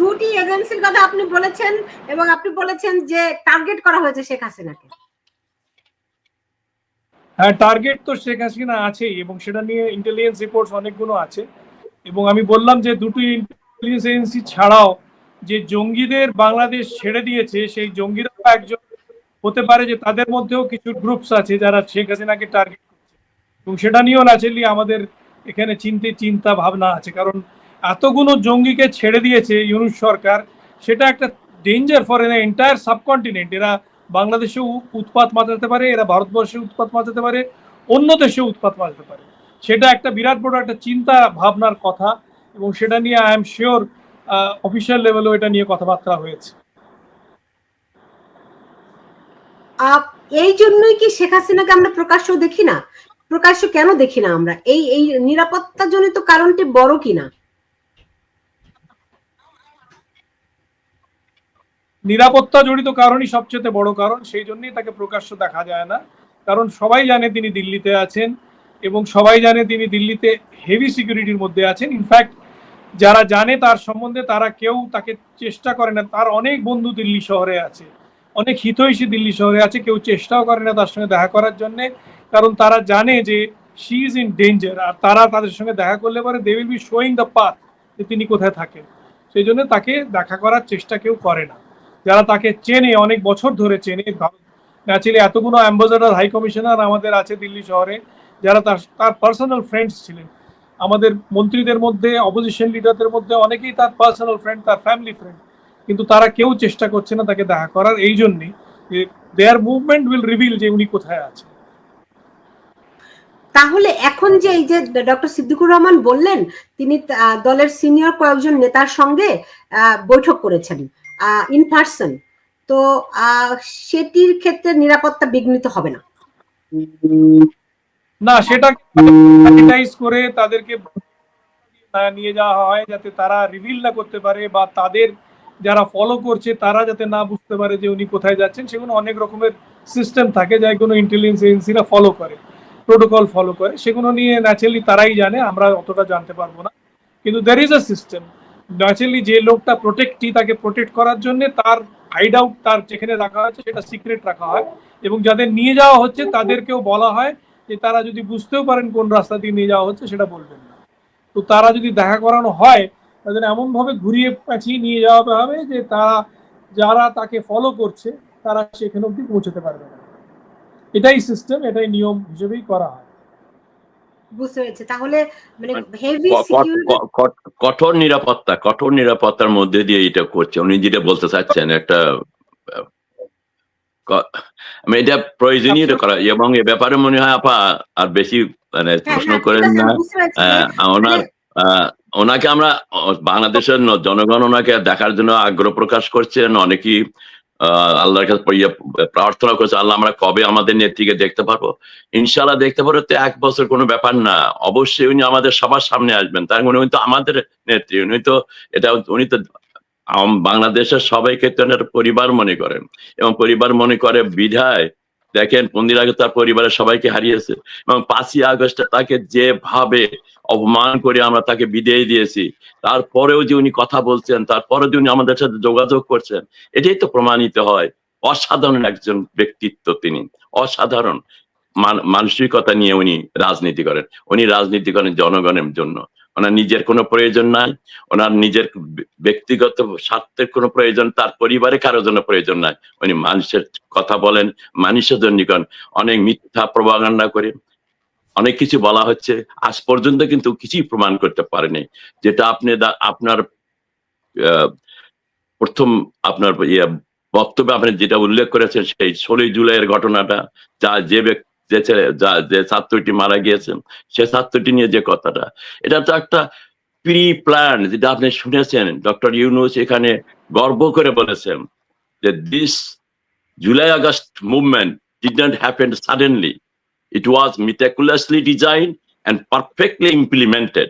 দুটি এজেন্সির কথা আপনি বলেছেন এবং আপনি বলেছেন যে টার্গেট করা হয়েছে শেখ হাসিনাকে। হ্যাঁ টার্গেট তো শেখ হাসিনা আছেই এবং সেটা নিয়ে ইন্টেলিজেন্স রিপোর্টস অনেকগুলো আছে। এবং আমি বললাম যে দুটি ইন্টেলিজেন্স এজেন্সি ছাড়াও যে জঙ্গিদের বাংলাদেশ ছেড়ে দিয়েছে, সেই জঙ্গিরাও একজন হতে পারে যে তাদের মধ্যেও কিছু গ্রুপস আছে যারা শেখ হাসিনাকে টার্গেট করছে। এবং সেটা নিয়েও ন্যাচারালি আমাদের এখানে চিন্তে চিন্তা ভাবনা আছে, কারণ এতগুলো জঙ্গিকে ছেড়ে দিয়েছে ইউনুস সরকার, সেটা একটা danger for an entire subcontinent এরা বাংলাদেশেও উৎপাত মাচাতে পারে, এরা ভারতবর্ষে উৎপাত মাচাতে পারে, অন্য দেশেও উৎপাত মাচাতে পারে। সেটা একটা বিরাট বড় একটা চিন্তা ভাবনার কথা এবং সেটা নিয়ে আই এম শিওর অফিসিয়াল লেভেলেও এটা নিয়ে কথাবার্তা হয়েছে। এই জন্যই কি শেখ হাসিনাকে আমরা প্রকাশ্য দেখি না? প্রকাশ্য কেন দেখি না আমরা? এই এই নিরাপত্তা জনিত কারণটি বড় কিনা? নিরাপত্তা জড়িত কারণই সবচেয়ে বড় কারণ, সেই জন্যই তাকে প্রকাশ্য দেখা যায় না। কারণ সবাই জানে তিনি দিল্লিতে আছেন এবং সবাই জানে তিনি দিল্লিতে হেভি সিকিউরিটির মধ্যে আছেন। ইনফ্যাক্ট যারা জানে তার সম্বন্ধে তারা কেউ তাকে চেষ্টা করে না। তার অনেক বন্ধু দিল্লি শহরে আছে, অনেক হিতৈষী দিল্লি শহরে আছে, কেউ চেষ্টাও করে না তার সঙ্গে দেখা করার জন্যে। কারণ তারা জানে যে শি ইজ ইন ডেঞ্জার আর তারা তাদের সঙ্গে দেখা করলে পরে they will be showing the path যে তিনি কোথায় থাকেন। সেই জন্য তাকে দেখা করার চেষ্টা কেউ করে না। যারা তাকে চেনে, অনেক বছর ধরে চেনে অ্যাকচুয়ালি এতগুলো অ্যাম্বাসাডার হাই কমিশনার আমাদের আছে দিল্লি শহরে, যারা তার তার পার্সোনাল ফ্রেন্ডস ছিলেন। আমাদের মন্ত্রীদের মধ্যে অপোজিশন লিডারদের মধ্যে অনেকেই তার পার্সোনাল ফ্রেন্ড তার ফ্যামিলি ফ্রেন্ড কিন্তু তারা কেউ চেষ্টা করছে না তাকে দেখা করার। এই জন্যে, যে দেয়ার মুভমেন্ট উইল রিভিল যে উনি কোথায় আছেন। তাহলে এখন যে এই যে ডক্টর সিদ্দিকুর রহমান বললেন, তিনি দলের সিনিয়র কয়েকজন নেতার সঙ্গে বৈঠক করেছেন ইন পার্সন তো সেটির ক্ষেত্রে নিরাপত্তা বিঘ্নিত হবে না? না, সেটা স্যানিটাইজ করে তাদেরকে নিয়ে যাওয়া হয়, যাতে তারা রিভিল না করতে পারে বা তাদের যারা ফলো করছে, তারা যাতে না বুঝতে পারে যে উনি কোথায় যাচ্ছেন। সেগুলো অনেক রকমের সিস্টেম থাকে যাই কোনো ইন্টেলিজেন্স এজেন্সিরা ফলো করে। প্রোটোকল ফলো করে, সেগুলো নিয়ে ন্যাচারালি তারাই জানে, আমরা অতটা জানতে পারব না। কিন্তু there is a system naturally যে লোকটা প্রোটেক্টি তাকে প্রোটেক্ট করার জন্য তার হাইড আউট তার যেখানে রাখা হয়েছে সেটা সিক্রেট রাখা হয় এবং যাদের নিয়ে যাওয়া হচ্ছে তাদেরকেও বলা হয় যে তারা যদি বুঝতেও পারেন কোন রাস্তা দিয়ে নিয়ে যাওয়া হচ্ছে সেটা বলবেন না। তো তারা যদি দেখা করানো হয়, তাদের এমনভাবে ঘুরিয়ে পেঁচিয়ে নিয়ে যাওয়া হবে যে তারা, যারা তাকে ফলো করছে, তারা সেখানে অব্দি পৌঁছতে পারবে না। এটাই সিস্টেম এটাই নিয়ম হিসেবেই করা হয়। বুঝতে পেরেছি। তাহলে মানে হেভি ক- কঠোর নিরাপত্তা কঠোর নিরাপত্তার মধ্যে দিয়ে এটা করছে। উনি যেটা বলতে চাচ্ছেন একটা আমি এটা প্রয়োজনীয় করা এবং এ ব্যাপারে মনে হয় আপা আর বেশি মানে প্রশ্ন করেন না। আহ, ওনার আহ, ওনাকে আমরা বাংলাদেশের জনগণ ওনাকে দেখার জন্য আগ্রহ প্রকাশ করছেন। অনেকেই আল্লাহর কাছে ইয়ে প্রার্থনা করছে, আল্লাহ আমরা কবে আমাদের নেত্রীকে দেখতে পারব? ইনশাল্লাহ দেখতে পারব তো এক বছর কোনো ব্যাপার না। অবশ্যই উনি আমাদের সবার সামনে আসবেন। তার মানে উনি তো আমাদের নেত্রী, উনি তো এটা, উনি তো বাংলাদেশের সবাইকে তো পরিবার মনে করেন। এবং পরিবার মনে করে বিধায় দেখেন পন্দির আগে তার পরিবারের সবাইকে হারিয়েছে এবং পাঁচই আগস্টে তাকে যেভাবে অপমান করে আমরা তাকে বিদায় দিয়েছি, তারপরেও যে উনি কথা বলছেন, তারপরেও যে উনি আমাদের সাথে যোগাযোগ করছেন, এটাই তো প্রমাণিত হয় অসাধারণ একজন ব্যক্তিত্ব তিনি, অসাধারণ মান- মানসিকতা নিয়ে উনি রাজনীতি করেন, উনি রাজনীতি করেন জনগণের জন্য। ওনার নিজের কোনো প্রয়োজন নাই, ওনার নিজের ব্যক্তিগত স্বার্থের কোনো প্রয়োজন, তার পরিবারে কারোর জন্য প্রয়োজন নাই। উনি মানুষের কথা বলেন, মানুষের জন্য করেন অনেক মিথ্যা প্রবাগান্ডা করে, অনেক কিছু বলা হচ্ছে, আজ পর্যন্ত কিন্তু কিছুই প্রমাণ করতে পারেনি। যেটা আপনি আপনার প্রথম আপনার ইয়ে বক্তব্যে আপনি যেটা উল্লেখ করেছেন, সেই ষোলোই জুলাইয়ের ঘটনাটা, যা যে ব্যক্তি যে ছেলে, যা, যে ছাত্রটি মারা গিয়েছেন, সে ছাত্রটি নিয়ে যে কথাটা, এটা তো একটা প্রি প্ল্যান যেটা আপনি শুনেছেন, ডক্টর ইউনুস এখানে গর্ব করে বলেছেন যে this July August movement did not happen suddenly. It was meticulously designed and perfectly implemented.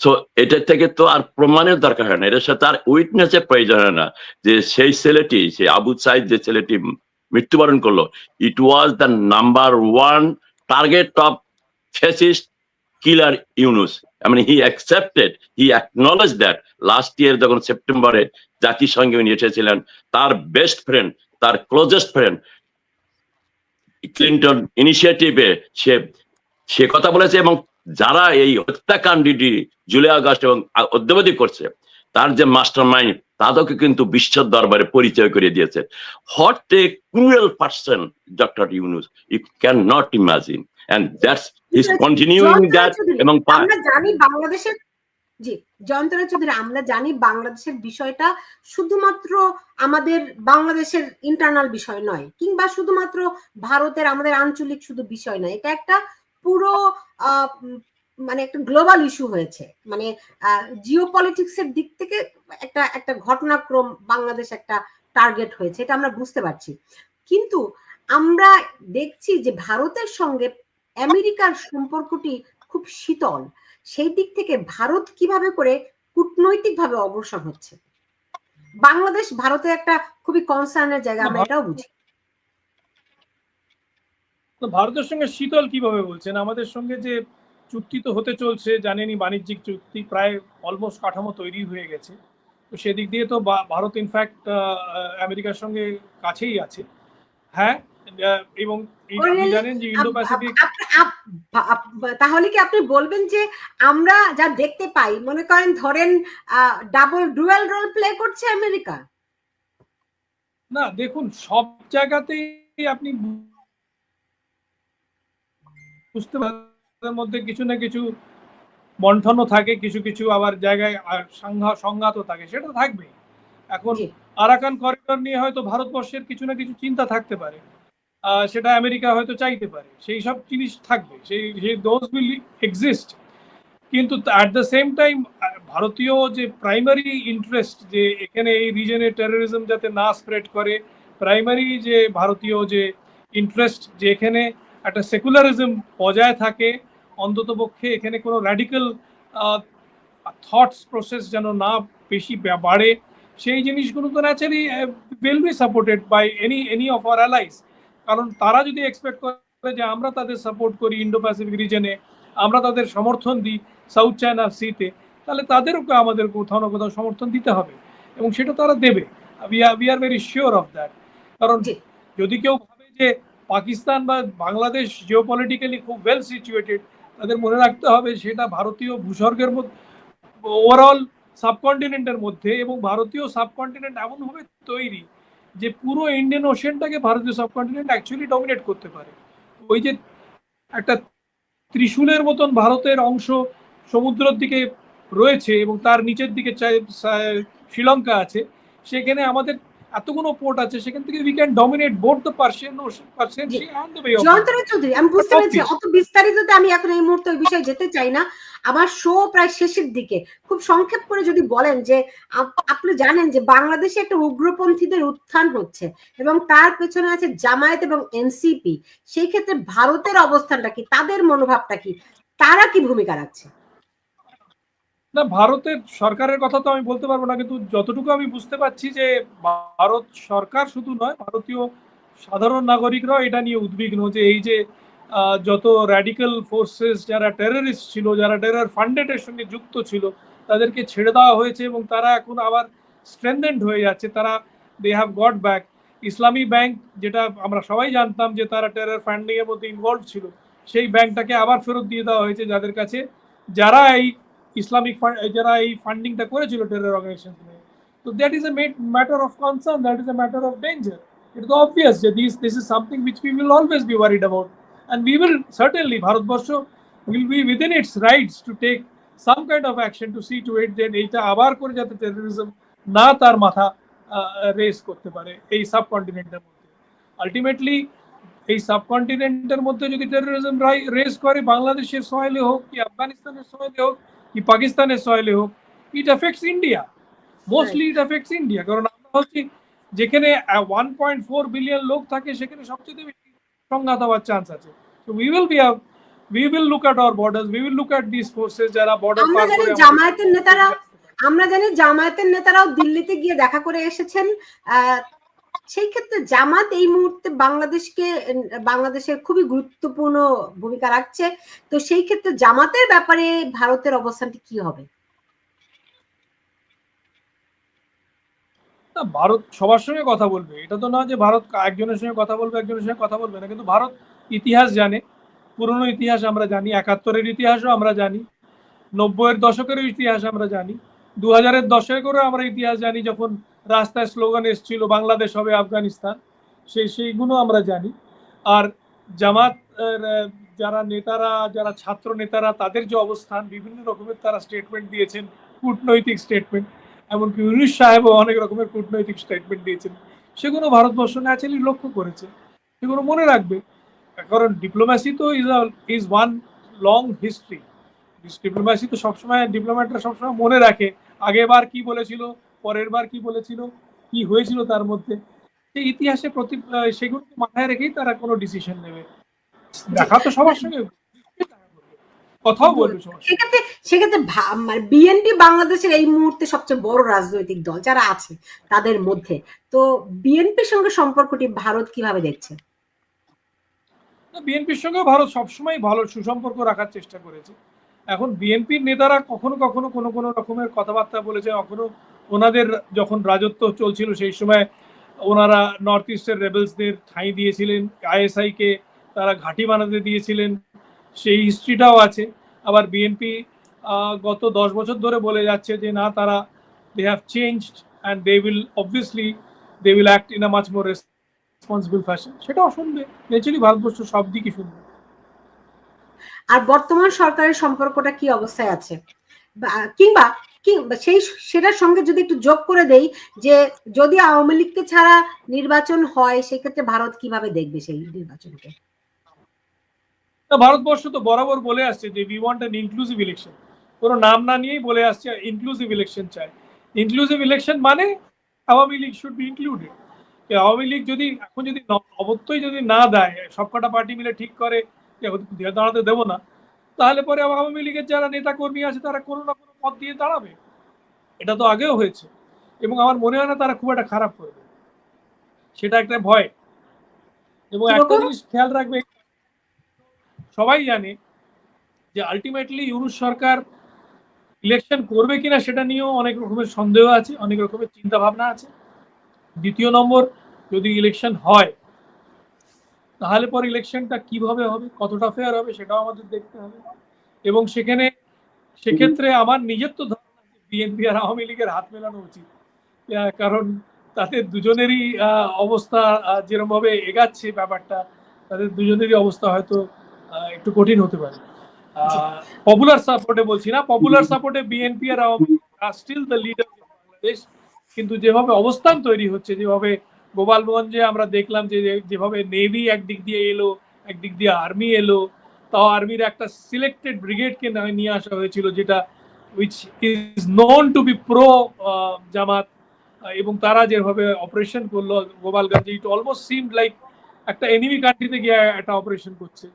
So এটা থেকে তো আর প্রমাণের দরকার হয় না এটার সাথে আর উইটনেসের প্রয়োজন হয় না যে সেই ছেলেটি, সেই আবু সাইদ যে ছেলেটি মৃত্যুবরণ করল it was the number one target of fascist Yunus. I mean, he accepted, he acknowledged that last year যখন সেপ্টেম্বরে জাতিসংঘে উনি এসেছিলেন তার বেস্ট ফ্রেন্ড তার ক্লোজেস্ট ফ্রেন্ড ক্লিন্টন ইনিশিয়েটিভে সে সে কথা বলেছে এবং যারা এই হত্যাকাণ্ডটি জুলাই আগস্ট এবং অদ্যাবধি করছে তার যে মাস্টার মাইন্ড তাদেরকে কিন্তু বিশ্বের দরবারে পরিচয় করে দিয়েছে। What a cruel person doctor Yunus you can not imagine. And that's is continuing that এবং আমরা জানি বাংলাদেশের জি জয়ন্তরা চৌধুরী আমরা জানি বাংলাদেশের বিষয়টা শুধুমাত্র আমাদের বাংলাদেশের ইন্টারনাল বিষয় নয় কিংবা শুধুমাত্র ভারতের আমাদের আঞ্চলিক শুধু বিষয় নয়। এটা একটা পুরো মানে একটা গ্লোবাল ইস্যু হয়েছে। মানে জিও পলিটিক্সের দিক থেকে একটা একটা ঘটনাক্রম বাংলাদেশ একটা টার্গেট হয়েছে এটা আমরা বুঝতে পারছি। কিন্তু আমরা দেখছি যে ভারতের সঙ্গে আমেরিকার সম্পর্কটি খুব শীতল। সেই দিক থেকে ভারত কীভাবে করে কূটনৈতিকভাবে অগ্রসর হচ্ছে? বাংলাদেশ ভারতের একটা খুবই কনসার্নের জায়গা আমরা এটাও বুঝি। তো ভারতের সঙ্গে শীতল কীভাবে বলছেন? আমাদের সঙ্গে যে চুক্তি তো হতে চলছে জানেনই বাণিজ্যিক চুক্তি প্রায় অলমোস্ট কাঠামো তৈরি হয়ে গেছে। তো সেদিক দিয়ে তো ভারত ইনফ্যাক্ট আমেরিকার সঙ্গে কাছেই আছে। হ্যাঁ এবং আপনি জানেন যে ইন্দো প্যাসিফিক তাহলে কি আপনি বলবেন যে আমরা যা দেখতে পাই মনে করেন ধরেন ডাবল ডুয়েল রোল প্লে করছে আমেরিকা? না দেখুন সব জায়গাতেই আপনি বুঝতে পারেন তাদের মধ্যে কিছু না কিছু বন্ঠনও থাকে কিছু কিছু আবার জায়গায় সংঘাতও থাকে সেটা থাকবে এখন আরাকান করিডোর নিয়ে হয়তো ভারতবর্ষের কিছু না কিছু চিন্তা থাকতে পারে। সেটা আমেরিকা হয়তো চাইতে পারে। সেই সব জিনিস থাকবে সেই সেই দোজ উইল এক্সিস্ট কিন্তু অ্যাট দ্য সেম টাইম ভারতীয় যে প্রাইমারি ইন্টারেস্ট যে এখানে এই রিজনে টেরোরিজম যাতে না স্প্রেড করে প্রাইমারি যে ভারতীয় যে ইন্টারেস্ট যে এখানে একটা সেকুলারিজম বজায় থাকে অন্তত পক্ষে এখানে কোনো র্যাডিক্যাল থটস প্রসেস যেন না বেশি বাড়ে সেই জিনিসগুলো তো naturally will be supported by any any of our allies কারণ তারা যদি এক্সপেক্ট করে যে আমরা তাদের সাপোর্ট করি ইন্ডো প্যাসিফিক রিজনে আমরা তাদের সমর্থন দিই সাউথ চায়না সিতে তাহলে তাদেরকে আমাদের কোথাও না কোথাও সমর্থন দিতে হবে। এবং সেটা তারা দেবে। We are we are very sure of that কারণ যদি কেউ ভাবে যে পাকিস্তান বা বাংলাদেশ জিওপলিটিক্যালি খুব ওয়েল সিচুয়েটেড তাদের মনে রাখতে হবে সেটা ভারতীয় ভূস্বর্গের মধ্যে ওভারঅল সাবকন্টিনেন্টের মধ্যে এবং ভারতীয় সাবকন্টিনেন্ট এমনভাবে তৈরি যে পুরো ইন্ডিয়ান ওশেনটাকে ভারতীয় সাবকন্টিনেন্ট অ্যাকচুয়ালি ডমিনেট করতে পারে। ওই যে একটা ত্রিশূলের মতন ভারতের অংশ সমুদ্রের দিকে রয়েছে এবং তার নিচের দিকে শ্রীলঙ্কা আছে, সেখানে আমাদের এতগুলো পোর্ট আছে সেখান থেকে we can dominate both the Persian Persian sea and the of জয়ন্তরা Chowdhury আমি বুঝতে পেরেছি অত বিস্তারিততে আমি এখন এই মুহূর্তে ওই বিষয়ে যেতে চাই না। আমার শো প্রায় শেষের দিকে। খুব সংক্ষেপ করে যদি বলেন যে আপ- আপনি জানেন যে বাংলাদেশে একটা উগ্রপন্থীদের উত্থান হচ্ছে এবং তার পেছনে আছে জামায়াত এবং এনসিপি। সেই ক্ষেত্রে ভারতের অবস্থানটা কি তাদের মনোভাবটা কি তারা কি ভূমিকা রাখছে? না, ভারতের সরকারের কথা তো আমি বলতে পারব না, কিন্তু যতটুকু আমি বুঝতে পারছি যে ভারত সরকার শুধু নয়, ভারতীয় সাধারণ নাগরিকরাও এটা নিয়ে উদ্বিগ্ন যে এই যে যত র্যাডিক্যাল ফোর্সেস যারা টেররিস্ট ছিল, যারা টেরর ফান্ডেডের সঙ্গে যুক্ত ছিল, তাদেরকে ছেড়ে দেওয়া হয়েছে এবং তারা এখন আবার স্ট্রেন্থেন্ড হয়ে যাচ্ছে। তারা they have got back Islami bank, যেটা আমরা সবাই জানতাম যে তারা টেরার ফান্ডিং এর মধ্যে ইনভলভ ছিল, সেই ব্যাংকটাকে আবার ফেরত দিয়ে দেওয়া হয়েছে যাদের কাছে যারা এই ইসলামিক যারা এই ফান্ডিংটা করেছিল টেরর অর্গানাইজেশন তো that is a matter of concern that is a matter of danger it is obvious যে this this is something which we will always be worried about and we will certainly Bharatvarsha will be within its rights to take some kind of action to see to it যে এইটা আবার করে যাতে terrorism না তার মাথা race করতে পারে এই সাবকন্টিনেন্টের মধ্যে। আলটিমেটলি এই সাবকন্টিনেন্টের মধ্যে যদি টেরোরিজম রেস করে, বাংলাদেশের সয়েলে হোক কি আফগানিস্তানের সয়েলে হোক কি পাকিস্তানের সয়েলে হোক it affects India mostly it affects India কারণ আমরা হচ্ছি যেখানে ওয়ান পয়েন্ট ফোর বিলিয়ন লোক থাকে সেখানে সবচেয়ে বেশি সংঘাত হওয়ার চান্স আছে। তো we will be we will look at our borders we will look at this forces যারা বর্ডার পার করে জামায়াতের নেতারা আমরা জানি জামায়াতের নেতারাও দিল্লিতে গিয়ে দেখা করে এসেছেন আহ, সেই ক্ষেত্রে জামাত এই মুহূর্তে বাংলাদেশকে, বাংলাদেশের খুবই গুরুত্বপূর্ণ ভূমিকা রাখছে। তো সেই ক্ষেত্রে জামাতের ব্যাপারে ভারতের অবস্থানটি কি হবে? না, ভারত সবার সঙ্গে কথা বলবে। এটা তো না যে ভারত একজনের সঙ্গে কথা বলবে, একজনের সঙ্গে কথা বলবে না। কিন্তু ভারত ইতিহাস জানে। পুরনো ইতিহাস আমরা জানি, একাত্তরের ইতিহাসও আমরা জানি। নব্বইয়ের দশকেরও ইতিহাস আমরা জানি। দু হাজারের দশকেরও আমরা ইতিহাস জানি যখন রাস্তায় স্লোগান এসেছিল, বাংলাদেশ হবে আফগানিস্তান সেই সেইগুলো আমরা জানি। আর জামাত যারা নেতারা, যারা ছাত্র নেতারা, তাদের যে অবস্থান, বিভিন্ন রকমের তারা স্টেটমেন্ট দিয়েছেন, কূটনৈতিক স্টেটমেন্ট এমনকি ইউনুস সাহেবও অনেক রকমের কূটনৈতিক স্টেটমেন্ট দিয়েছেন। সেগুলো ভারতবর্ষ ন্যাচারালি লক্ষ্য করেছে। সেগুলো মনে রাখবে। কারণ ডিপ্লোম্যাসি তো is is one long history diplomacy তো সবসময় ডিপ্লোম্যাটরা সবসময় মনে রাখে আগের বার কি বলেছিল পরের বার কি বলেছিল কি হয়েছিল তার মধ্যে সেই ইতিহাসে প্রতি আহ, সেগুলোকে মাথায় রেখেই তারা কোনো ডিসিশন নেবে। দেখা তো সবার সঙ্গে কথাও বলবে। সেক্ষেত্রে সেক্ষেত্রে বিএনপি বাংলাদেশের এই মুহূর্তে সবচেয়ে বড় রাজনৈতিক দল যারা আছে তাদের মধ্যে। তো বিএনপির সঙ্গে সম্পর্কটি ভারত কীভাবে দেখছে? বিএনপির সঙ্গে ভারত সবসময় ভালো সুসম্পর্ক রাখার চেষ্টা করেছে। এখন বিএনপির নেতারা কখনো কখনো কোনো কোনো রকমের কথাবার্তা বলেছে কখনো ওনাদের যখন রাজত্ব চলছিল সেই সময় ওনারা নর্থ ইস্টের রেবেলসদের ঠাঁই দিয়েছিলেন আইএসআই কে তারা ঘাঁটি বানাতে দিয়েছিলেন, সেই হিস্ট্রিটাও আছে। আবার বিএনপি গত দশ বছর ধরে বলে যাচ্ছে যে না, তারা they have changed and they will obviously they will act in a much more responsible fashion সেটাও শুনবে ন্যাচুরালি ভারতবর্ষ সব দিকই শুনবে। আর বর্তমান সরকারের সম্পর্কটা কি অবস্থায় আছে? কিংবা সেই, সেটার সঙ্গে যদি একটু যোগ করে দেই যে যদি আওয়ামী লীগকে ছাড়া নির্বাচন হয়, সেক্ষেত্রে ভারত কীভাবে দেখবে সেই নির্বাচনকে? ভারতবর্ষ তো বরাবর বলে আসছে যে we want an inclusive election কোনো নাম না নিয়েই বলে আসছে ইনক্লুসিভ ইলেকশন চাই। ইনক্লুসিভ ইলেকশন মানে Awami League should be included Awami League যদি, এখন যদি অবত্যই যদি না দেয়, সবকটা পার্টি মিলে ঠিক করে দাঁড়াতে দেবো না তাহলে পরে আওয়ামী লীগের যারা নেতা কর্মী আছে তারা কোনো না কোনো পথ দিয়ে দাঁড়াবে। এটা তো আগেও হয়েছে এবং আমার মনে হয় না তারা খুব একটা খারাপ করবে। সেটা একটা ভয়। এবং একটা জিনিস খেয়াল রাখবে সবাই জানে যে আলটিমেটলি ইউরুস সরকার ইলেকশন করবে কিনা সেটা নিয়েও অনেক রকমের সন্দেহ আছে অনেক রকমের চিন্তা ভাবনা আছে। দ্বিতীয় নম্বর যদি ইলেকশন হয় তাহলে পর ইলেকশনটা কীভাবে হবে? কতটা ফেয়ার হবে সেটাও আমাদের দেখতে হবে। এবং সেখানে সেক্ষেত্রে আমার নিজের তো ধারণা বিএনপি আর আওয়ামী লীগের হাত মেলানো উচিত। কারণ তাদের দুজনেরই অবস্থা যেরমভাবে এগাচ্ছে ব্যাপারটা তাদের দুজনেরই অবস্থা হয়তো একটু কঠিন হতে পারে। পপুলার সাপোর্টে বলছি না। পপুলার সাপোর্টে BNP R Awami League still the leader Bangladesh কিন্তু যেভাবে অবস্থান তৈরি হচ্ছে যেভাবে গোপালগঞ্জে আমরা দেখলাম যে যেভাবে নেভি একদিক দিয়ে এলো, একদিক দিয়ে আর্মি এলো, তাও আর্মির একটা সিলেক্টেড ব্রিগেডকে নিয়ে আসা হয়েছিল, যেটা which is known to be pro Jamaat এবং তারা যেভাবে অপারেশন করল গোপালগঞ্জে ইট অলমোস্ট সিম লাইক একটা এনিমি কান্ট্রিতে গিয়ে একটা অপারেশন করছে।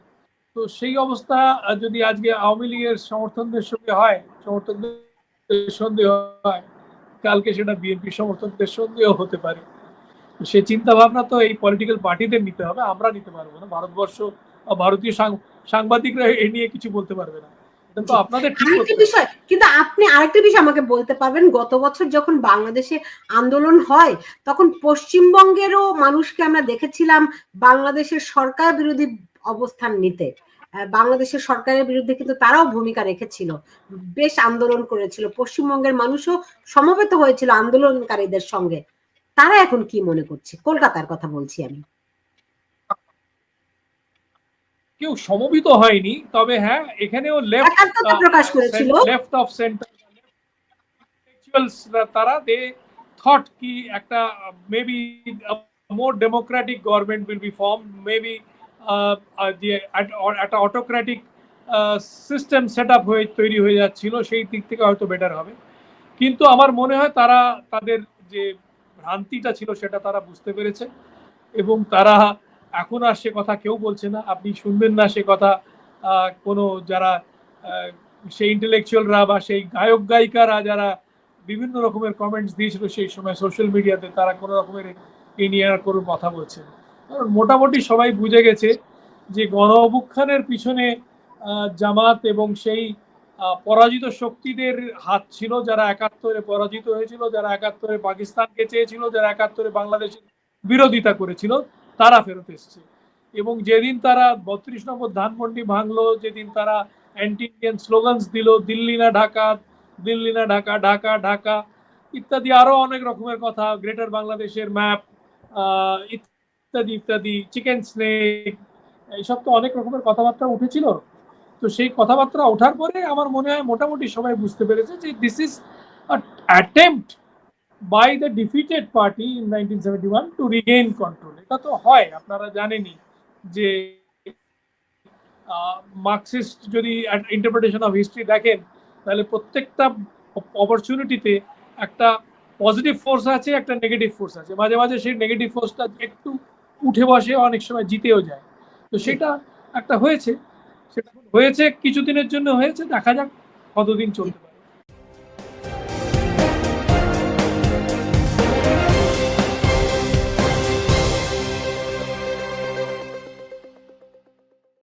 তো সেই অবস্থা যদি আজকে আওয়ামী লীগের সমর্থনদের সঙ্গে হয় সমর্থকদের সন্দেহ হয়, কালকে সেটা বিএনপি সমর্থকদের সন্দেহ হতে পারে। সে চিন্তা ভাবনা তো এই পলিটিক্যাল পার্টিদের নিতে হবে আমরা নিতে পারব না। ভারতবর্ষ বা ভারতীয় সাং- সাংবাদিকরা এ নিয়ে কিছু বলতে পারবে না। এটা তো আপনাদের আরেকটি। বিষয় কিন্তু আপনি আরেকটা বিষয় আমাকে বলতে পারবেন। গত বছর যখন বাংলাদেশে আন্দোলন হয় তখন পশ্চিমবঙ্গেরও মানুষকে আমরা দেখেছিলাম বাংলাদেশের সরকার বিরোধী অবস্থান নিতে। বাংলাদেশের সরকারের বিরুদ্ধে কিন্তু তারাও ভূমিকা রেখেছিল। বেশ আন্দোলন করেছিল। পশ্চিমবঙ্গের মানুষও সমবেত হয়েছিল আন্দোলনকারীদের সঙ্গে। তারা এখন কি মনে করছে? কলকাতার কথা বলছি আমি। কেউ সমবিত হয়নি তবে হ্যাঁ এখানেও লেফট প্রকাশ করেছিল। লেফট অফ সেন্টার তারা দে থট কি একটা maybe more democratic government will be form maybe একটা অটোক্রেটিক সিস্টেম সেট আপ হয়ে তৈরি হয়ে যাচ্ছিল সেই দিক থেকে হয়তো বেটার হবে। কিন্তু আমার মনে হয় তারা তাদের যে ভ্রান্তিটা ছিল সেটা তারা বুঝতে পেরেছে এবং তারা এখন আর সে কথা কেউ বলছে না আপনি শুনবেন না সে কথা কোনো যারা সেই ইন্টেলেকচুয়ালরা বা সেই গায়ক গায়িকারা যারা বিভিন্ন রকমের কমেন্টস দিয়েছিল সেই সময় সোশ্যাল মিডিয়াতে তারা কোনো রকমের এই নিয়ে আর কোনো কথা বলছে। কারণ মোটামুটি সবাই বুঝে গেছে যে গণ অভ্যুত্থানের পিছনে জামাত এবং সেই পরাজিত শক্তিদের হাত ছিল যারা একাত্তরে পরাজিত হয়েছিল, যারা একাত্তরে পাকিস্তানকে চেয়েছিল, যারা একাত্তরে বাংলাদেশের বিরোধিতা করেছিল, তারা ফেরত এসছে। এবং যেদিন তারা বত্রিশ নম্বর ধানমন্ডি ভাঙলো, যেদিন তারা অ্যান্টি ইন্ডিয়ান স্লোগানস দিল, দিল্লি না ঢাকা, দিল্লি না ঢাকা ঢাকা ঢাকা, ইত্যাদি আরও অনেক রকমের কথা, গ্রেটার বাংলাদেশের ম্যাপ ইত্যাদি ইত্যাদি, চিকেন স্নেক, এইসব তো অনেক রকমের কথাবার্তা উঠেছিল। তো সেই কথাবার্তা ওঠার পরে আমার মনে হয় মোটামুটি সবাই বুঝতে পেরেছে যে this is attempt by the defeated party in nineteen seventy one to regain control এটা তো হয়, আপনারা জানেনই যে মার্কসিস্ট যদি ইন্টারপ্রিটেশন অফ হিস্ট্রি দেখেন, তাহলে প্রত্যেকটা অপরচুনিটিতে একটা পজিটিভ ফোর্স আছে, একটা নেগেটিভ ফোর্স আছে। মাঝে মাঝে সেই নেগেটিভ ফোর্সটা একটু উঠে বসে অনেক সময় জিতেও যায়। তো সেটা একটা হয়েছে। হয়েছে কিছুদিনের জন্য হয়েছে দেখা যাক কতদিন চলতে পারে।